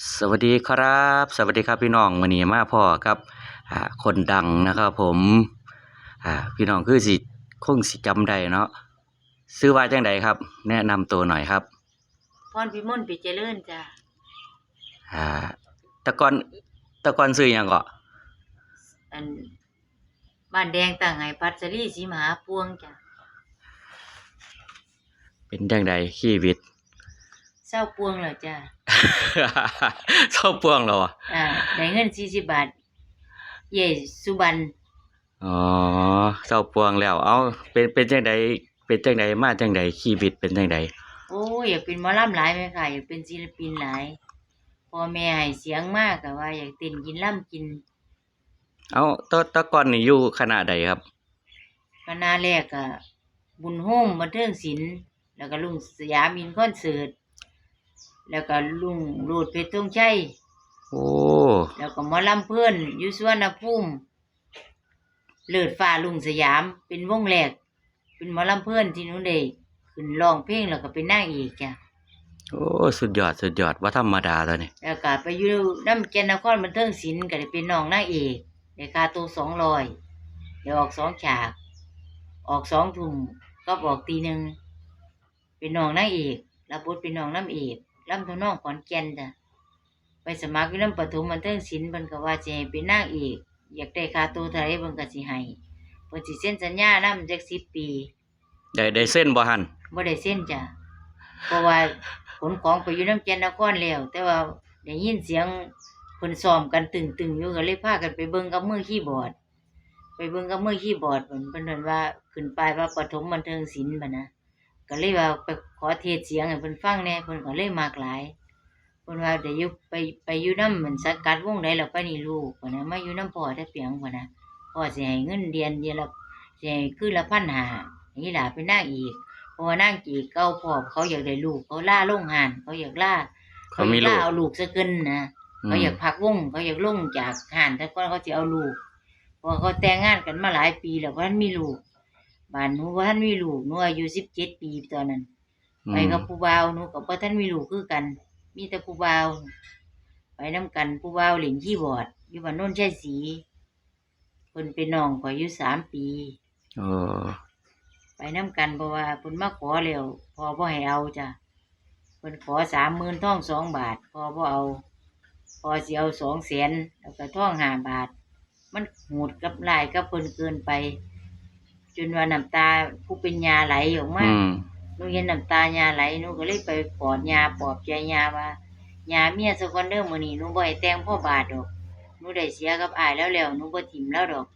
สวัสดีครับ สวัสดีครับพี่น้องวันนี้มาพ่อครับอ่าคนดังนะครับผมอ่าพี่น้องคือสิคงสิจำได้เนาะซื้อว่าจังใดครับ แนะนำตัวหน่อยครับพรพิมลปิเจริญจ้ะอ่าแตะกอนแตะกอนซื้อหยังก็อันบ้านแดงต่างไห้พัชรีสีมหาพวงจ้ะเป็นจังใดชีวิต เศร้าพวงเหรอจ้ะเศร้าปวงแล้วอะอ่าได้เงินสี่สิบบาท เย่สุบันอ๋อเศร้าปวงแล้ว เอาเป็นเป็นจังใดเป็นจังใดมาจังใดชีวิตเป็นจังใดโอ้ยอยากเป็นหมอลำหลายไหมค่ะอยากเป็นศิลปินหลายพ่อแม่ให้เสียงมากแต่ว่า อยากเต้นกินล่ำกิน เอาแตะตะกอนนี่อยู่คณะใดครับคณะแรกก็บุญโฮมบันเทิงศิลป์แล้วก็ลุงสยามินคอนเสิร์ต แล้วก็ลุงรูดเพชรทงชัยโอ้แล้วก็หมอลำเพื่อนอยู่สวนภูมิเลิศฟ้าลุงสยามเป็นวงแรก เป็นหมอลำเพื่อนที่หนู้นได้ขึ้นร้องเพลงแล้วก็เป็นนางเอกจ้ะโอ้สุดยอดสุดยอดว่าธรรมดาตัวนี้แล้วก็ไปอยู่น้ำแกนนครบันเทิงศิลป์ก็ได้เป็นน้องนางเอกได้ค่าตัวสองร้อยเดี๋ยวออกสองฉาก ออกสองทุ่มก็ออกตีหนึ่งเป็นน้องนางเอกรับบทเป็นน้องน้ำเอก ลำทำนองขอนแก่นจ้ะไปสมัครอยู่น้ำปฐมบันเทิงศิลป์เพิ่นก็ว่าจะให้เป็นนางเอกอยากได้ค่าตัวเท่าไหรเพิ่นก็สิให้เพิ่นสิเซ็นสัญญานำจักสิบปีได้ได้เส้นบ่หันบ่ได้เซ็นจ้ะเพราะว่าขนของไปอยู่น้ำแกนนครแล้วแต่ว่าได้ยินเสียงเพิ่นซ้อมกันตึงๆอยู่ก็เลยพากันไปเบิ่งกับมือคีย์บอร์ด ไปเบิ่งกับมือคีย์บอร์ดเพิ่นเพิ่นเห็นว่าขึ้นป้ายว่าปฐมบันเทิงศิลป์บัดนะก็เลยว่าไปข อเทศเสียงให้เพิ่นฟังแหน่เพิ่นก็เลยมากหลายเพิ่นว่าได้อยู่ไปไปอยู่นำมันสังกัดวงใดแล้วไปนี่ลูกบัดนะมาอยู่นํพ่อแต่เปียงบัดนะพ่อสิให้เงินเดือนเดือนละสิให้คืนละพันห้าอย่างนี้ล่ะเป็นนางอีกเพราะว่านางจีเก่าพ่อเขาอยากได้ลูกเขาล่าลงหานเขาอยากล่าเขามีอยลูล่ากเอาลูกซะเกินนะอืเขามอยากพักวงเขาอยากลงจากหานแต่ก่อนเขาจะเอาลูกเพราะว่าเขาแต่งงานกันมาหลายปีแล้วว่าท่านมีลูกบ้านหนูว่าท่านมีลูกหนูอายุสิบเจ็ดปีตอนนั้น ไปกับผู้บ่าวหนูกับพ่ท่านมีลูกคือกัน มีแต่ผู้บ่าวไปน้กันผู้บ่าวเล่นคีย์บอร์ดอยู่บ้านโน้นใช่สีเพิ่นเป็นน้องข่อยอายุสามปีโอ้ไปน้กันเพราะว่าเพิ่นมาขอแล้วพอบ่ให้เอาจ้ะเพิ่นขอสามหมื่นท่องสองบาท พอบ่เอา พอสิเอาสองแสนแล้วก็ท่องห้าบาท มันโหดกับหลายกับเพิ่นเกินไป จนว่าน้ำตาผู้เป็นยาไหลออกมาอืมห นูเห็นน้ำตายาไหลหนูก็เลยไปกอดยาปลอบใจยาว่ายาเมียสักคนเด้อมื้อนี้หนูบ่ให้แต่งพ่อบาทดอกหนูได้เสียกับอ้ายแล้วแล้วหนูบ่ถิ่มแล้วดอก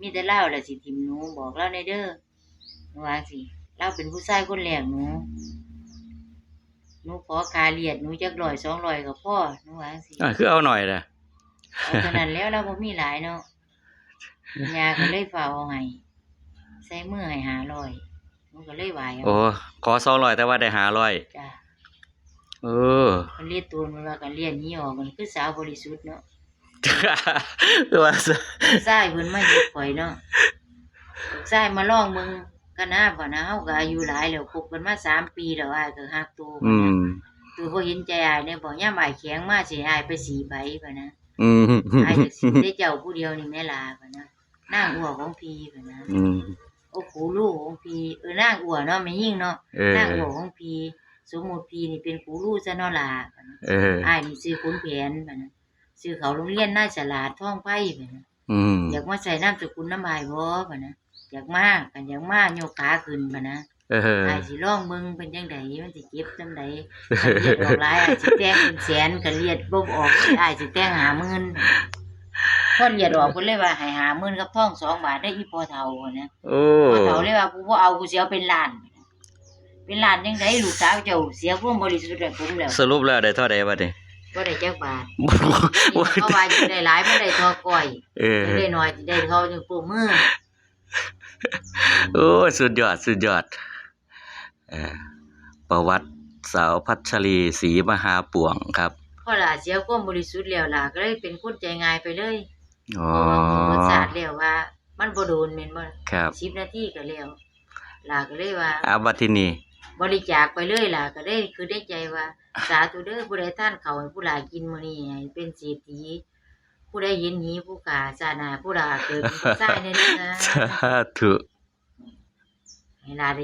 มีแต่เล่าแหละสิถิ่มหนูบอกเล่าในเด้อหนูว่าสิเล่าเป็นผู้ชายคนแรกหนูหนูขอคาเลียดหนูจักร้อยสองร้อยก็พอหนูว่าสิอะคือเอาหน่อยนะเอาเท่านั้นแล้วเราบ่มีหลายเนาะยาก็เลยฝากเอาให้ใส่มือให้หาร้อย หนูก็เลยไหวเอาโอ้ขอสองร้อยแต่ว่าได้หาร้อยจ้ะเออมันเลียดตัวมันว่ากันเลียนนี้ออกมันคือสาวบริสุทธิ์เนาะคือว่าชายเพิ่นมาหยิบข่อยเนาะชายมาลองมึงกันนะบ่นะเฮาก็อายุหลายแล้วคบกันมาสามปีแล้วอ้ายก็ฮักตัวอืมตัวบ่เห็นใจอ้ายเนี่ยบ่ยามอ้ายแข็งมาสิอ้ายไปสีใบบ่นะอืมอ้ายจะสิได้เจ้าผู้เดียวนี่แม่ลาบ่นะนางอัวของพี่บ่นะอืม โอ้โหลูกของพี่เออนางอัวเนาะแม่ยิ่งเนาะเออ นางอัวของพี่สมมุติพี่นี่เป็นกูรูซะเนาะล่ะบ่นะเออ อ้ายนี่ซื้อขุนแผนบ่นะซื้อเขาโรงเรียนนายฉลาดท่องไผ่บ่นะอืม อยากมาใส่น้ำสกุลน้ำลายบ่บ่นะอยากมากันอยากมาโยกขาขึ้นบ่นะเออ อ้ายสิลองเบิ่งเป็นจังไดมันสิเจ็บจังไดคันเลียดออกหลายอ้ายสิแต่งเป็นแสนคันเลียดบ่ออกอ้ายสิแต่ง50,000 คนเลียดออกเพิ่นเลยว่าให้50,000กับทอง2บาทได้อีพ่อเฒ่าบ่นะโอ้พ่อเฒ่าเลยว่ากูบ่เอากูสิเอาเป็นล้าน เป็นล้านจังไดลูกสาวเจ้าเสียความบริสุทธิ์ให้ผมแล้วสรุปแล้วได้เท่าใดบัดนี้บ่ได้จักบาทนี่เขาว่าสิได้หลายบ่ได้ทอก้อยเออได้น้อยสิได้เท่าจังปูมือโอ้สุดยอดสุดยอดเออประวัติสาวพัชรีศรีมหาป่วงครับ พอล่ะเสียความบริสุทธิ์แล้วล่ะก็เลยเป็นคนใจง่ายไปเลยอ๋อเพราะว่าผมศาสตร์แล้วว่า มันบ่โดนแม่นบ่ครับ10นาทีก็แล้วล่ะก็เลยว่าอาบัดที่นี่ บริจาคไปเลยล่ะก็ได้คือได้ใจว่า สาธุเด้อผู้ใดท่านเขาวให้ผู้หลายกินมื้อนี้ให้เป็นเศรษฐีผู้ใดเห็นหีผู้กาสาหนาผู้ลาเกิดเป็นผู้ชายในนี้นะสาธุ ให้ลาได้